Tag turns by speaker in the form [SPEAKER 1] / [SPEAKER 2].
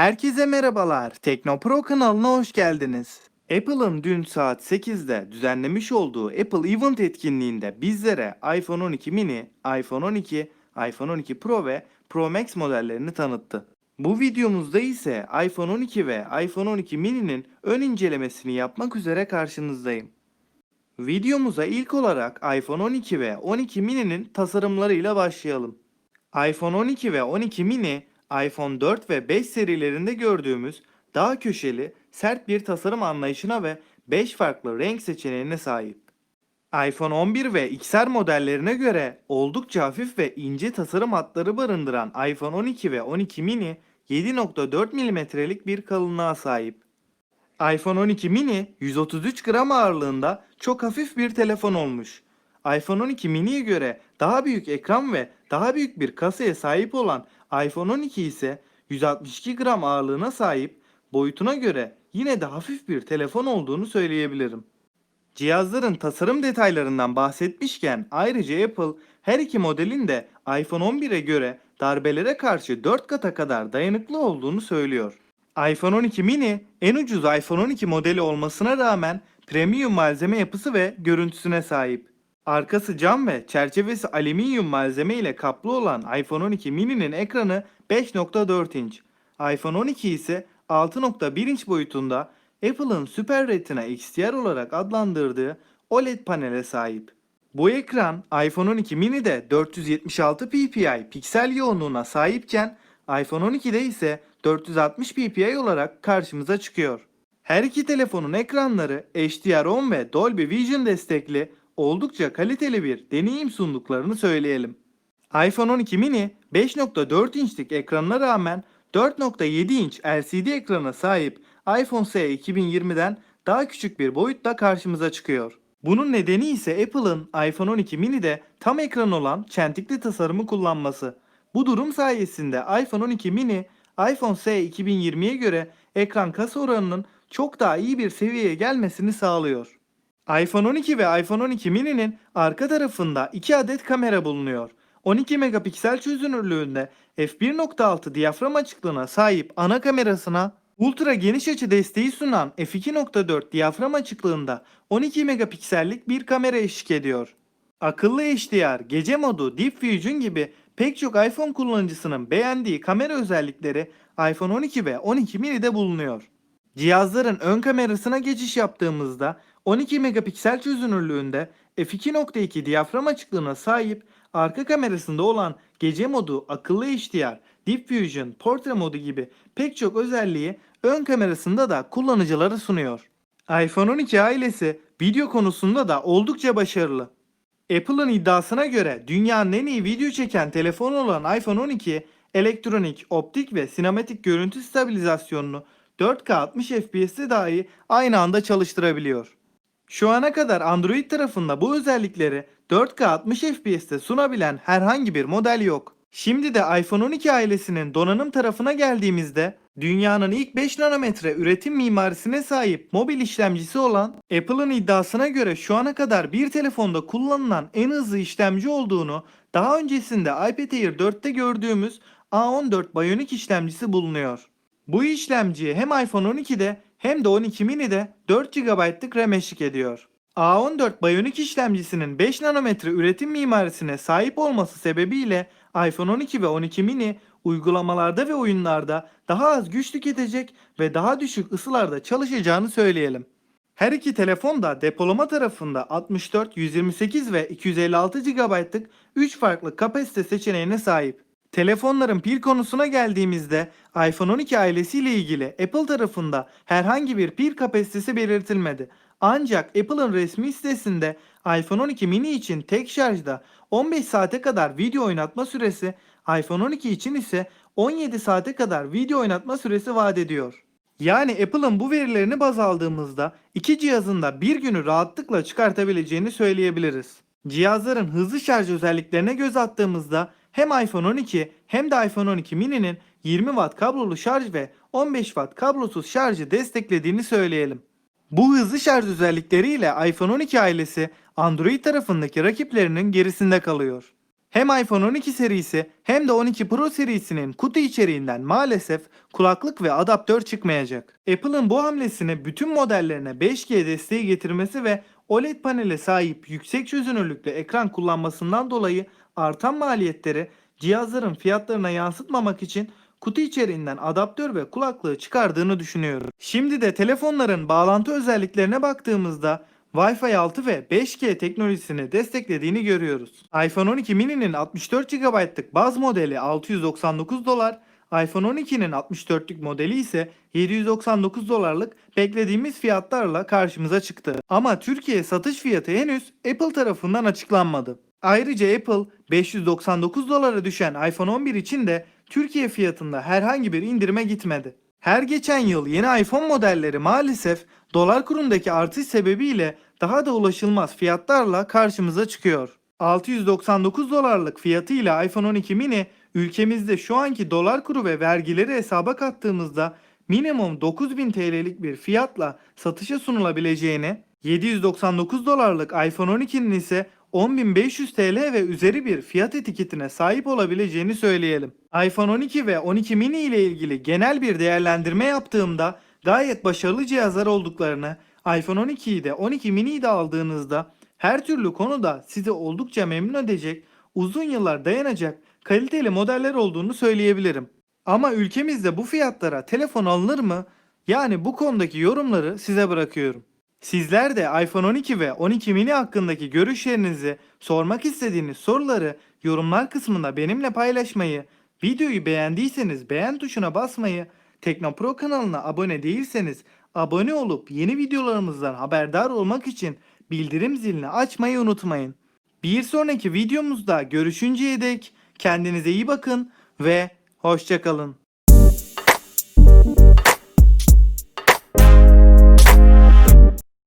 [SPEAKER 1] Herkese merhabalar. Teknopro kanalına hoş geldiniz. Apple'ın dün saat 8'de düzenlemiş olduğu Apple Event etkinliğinde bizlere iPhone 12 mini, iPhone 12, iPhone 12 Pro ve Pro Max modellerini tanıttı. Bu videomuzda ise iPhone 12 ve iPhone 12 mini'nin ön incelemesini yapmak üzere karşınızdayım. Videomuza ilk olarak iPhone 12 ve 12 mini'nin tasarımlarıyla başlayalım. iPhone 12 ve 12 mini, iPhone 4 ve 5 serilerinde gördüğümüz daha köşeli, sert bir tasarım anlayışına ve 5 farklı renk seçeneğine sahip. iPhone 11 ve XR modellerine göre oldukça hafif ve ince tasarım hatları barındıran iPhone 12 ve 12 mini 7.4 mm'lik bir kalınlığa sahip. iPhone 12 mini 133 gram ağırlığında çok hafif bir telefon olmuş. iPhone 12 mini'ye göre daha büyük ekran ve daha büyük bir kasaya sahip olan iPhone 12 ise 162 gram ağırlığına sahip boyutuna göre yine de hafif bir telefon olduğunu söyleyebilirim. Cihazların tasarım detaylarından bahsetmişken ayrıca Apple her iki modelin de iPhone 11'e göre darbelere karşı 4 kata kadar dayanıklı olduğunu söylüyor. iPhone 12 mini en ucuz iPhone 12 modeli olmasına rağmen premium malzeme yapısı ve görüntüsüne sahip. Arkası cam ve çerçevesi alüminyum malzeme ile kaplı olan iPhone 12 mini'nin ekranı 5.4 inç. iPhone 12 ise 6.1 inç boyutunda Apple'ın Super Retina XDR olarak adlandırdığı OLED panele sahip. Bu ekran iPhone 12 mini'de 476 ppi piksel yoğunluğuna sahipken iPhone 12'de ise 460 ppi olarak karşımıza çıkıyor. Her iki telefonun ekranları HDR10 ve Dolby Vision destekli oldukça kaliteli bir deneyim sunduklarını söyleyelim. iPhone 12 mini 5.4 inçlik ekranına rağmen 4.7 inç LCD ekrana sahip iPhone SE 2020'den daha küçük bir boyutta karşımıza çıkıyor. Bunun nedeni ise Apple'ın iPhone 12 mini'de tam ekran olan çentikli tasarımı kullanması. Bu durum sayesinde iPhone 12 mini iPhone SE 2020'ye göre ekran kasa oranının çok daha iyi bir seviyeye gelmesini sağlıyor. iPhone 12 ve iPhone 12 mini'nin arka tarafında 2 adet kamera bulunuyor. 12 megapiksel çözünürlüğünde f1.6 diyafram açıklığına sahip ana kamerasına ultra geniş açı desteği sunan f2.4 diyafram açıklığında 12 megapiksellik bir kamera eşlik ediyor. Akıllı HDR, gece modu, Deep Fusion gibi pek çok iPhone kullanıcısının beğendiği kamera özellikleri iPhone 12 ve 12 mini'de bulunuyor. Cihazların ön kamerasına geçiş yaptığımızda 12 megapiksel çözünürlüğünde f2.2 diyafram açıklığına sahip arka kamerasında olan gece modu, akıllı HDR, Deep Fusion, portre modu gibi pek çok özelliği ön kamerasında da kullanıcılara sunuyor. iPhone 12 ailesi video konusunda da oldukça başarılı. Apple'ın iddiasına göre dünyanın en iyi video çeken telefonu olan iPhone 12 elektronik, optik ve sinematik görüntü stabilizasyonunu 4K 60 FPS'te dahi aynı anda çalıştırabiliyor. Şu ana kadar Android tarafında bu özellikleri 4K 60 FPS'te sunabilen herhangi bir model yok. Şimdi de iPhone 12 ailesinin donanım tarafına geldiğimizde dünyanın ilk 5 nanometre üretim mimarisine sahip mobil işlemcisi olan Apple'ın iddiasına göre şu ana kadar bir telefonda kullanılan en hızlı işlemci olduğunu daha öncesinde iPad Air 4'te gördüğümüz A14 Bionic işlemcisi bulunuyor. Bu işlemci hem iPhone 12'de hem de 12 mini'de 4 GB'lık RAM eşlik ediyor. A14 Bionic işlemcisinin 5 nanometre üretim mimarisine sahip olması sebebiyle iPhone 12 ve 12 mini uygulamalarda ve oyunlarda daha az güç tüketecek ve daha düşük ısılarda çalışacağını söyleyelim. Her iki telefon da depolama tarafında 64, 128 ve 256 GB'lık 3 farklı kapasite seçeneğine sahip. Telefonların pil konusuna geldiğimizde iPhone 12 ailesiyle ilgili Apple tarafında herhangi bir pil kapasitesi belirtilmedi. Ancak Apple'ın resmi sitesinde iPhone 12 mini için tek şarjda 15 saate kadar video oynatma süresi, iPhone 12 için ise 17 saate kadar video oynatma süresi vaat ediyor. Yani Apple'ın bu verilerini baz aldığımızda iki cihazın da bir günü rahatlıkla çıkartabileceğini söyleyebiliriz. Cihazların hızlı şarj özelliklerine göz attığımızda hem iPhone 12 hem de iPhone 12 mini'nin 20 Watt kablolu şarj ve 15 Watt kablosuz şarjı desteklediğini söyleyelim. Bu hızlı şarj özellikleriyle iPhone 12 ailesi Android tarafındaki rakiplerinin gerisinde kalıyor. Hem iPhone 12 serisi hem de 12 Pro serisinin kutu içeriğinden maalesef kulaklık ve adaptör çıkmayacak. Apple'ın bu hamlesini bütün modellerine 5G desteği getirmesi ve OLED panele sahip yüksek çözünürlüklü ekran kullanmasından dolayı artan maliyetleri cihazların fiyatlarına yansıtmamak için kutu içeriğinden adaptör ve kulaklığı çıkardığını düşünüyorum. Şimdi de telefonların bağlantı özelliklerine baktığımızda Wi-Fi 6 ve 5G teknolojisini desteklediğini görüyoruz. iPhone 12 mini'nin 64 GB'lık baz modeli 699 dolar, iPhone 12'nin 64'lük modeli ise 799 dolarlık beklediğimiz fiyatlarla karşımıza çıktı. Ama Türkiye satış fiyatı henüz Apple tarafından açıklanmadı. Ayrıca Apple 599 dolara düşen iPhone 11 için de Türkiye fiyatında herhangi bir indirime gitmedi. Her geçen yıl yeni iPhone modelleri maalesef dolar kurundaki artış sebebiyle daha da ulaşılmaz fiyatlarla karşımıza çıkıyor. 699 dolarlık fiyatıyla iPhone 12 mini ülkemizde şu anki dolar kuru ve vergileri hesaba kattığımızda minimum 9000 TL'lik bir fiyatla satışa sunulabileceğini, 799 dolarlık iPhone 12'nin ise 10.500 TL ve üzeri bir fiyat etiketine sahip olabileceğini söyleyelim. iPhone 12 ve 12 mini ile ilgili genel bir değerlendirme yaptığımda gayet başarılı cihazlar olduklarını, iPhone 12'yi de 12 mini'yi de aldığınızda her türlü konuda sizi oldukça memnun edecek, uzun yıllar dayanacak kaliteli modeller olduğunu söyleyebilirim. Ama ülkemizde bu fiyatlara telefon alınır mı? Yani bu konudaki yorumları size bırakıyorum. Sizler de iPhone 12 ve 12 mini hakkındaki görüşlerinizi, sormak istediğiniz soruları yorumlar kısmında benimle paylaşmayı, videoyu beğendiyseniz beğen tuşuna basmayı, Teknopro kanalına abone değilseniz abone olup yeni videolarımızdan haberdar olmak için bildirim zilini açmayı unutmayın. Bir sonraki videomuzda görüşünceye dek kendinize iyi bakın ve hoşçakalın.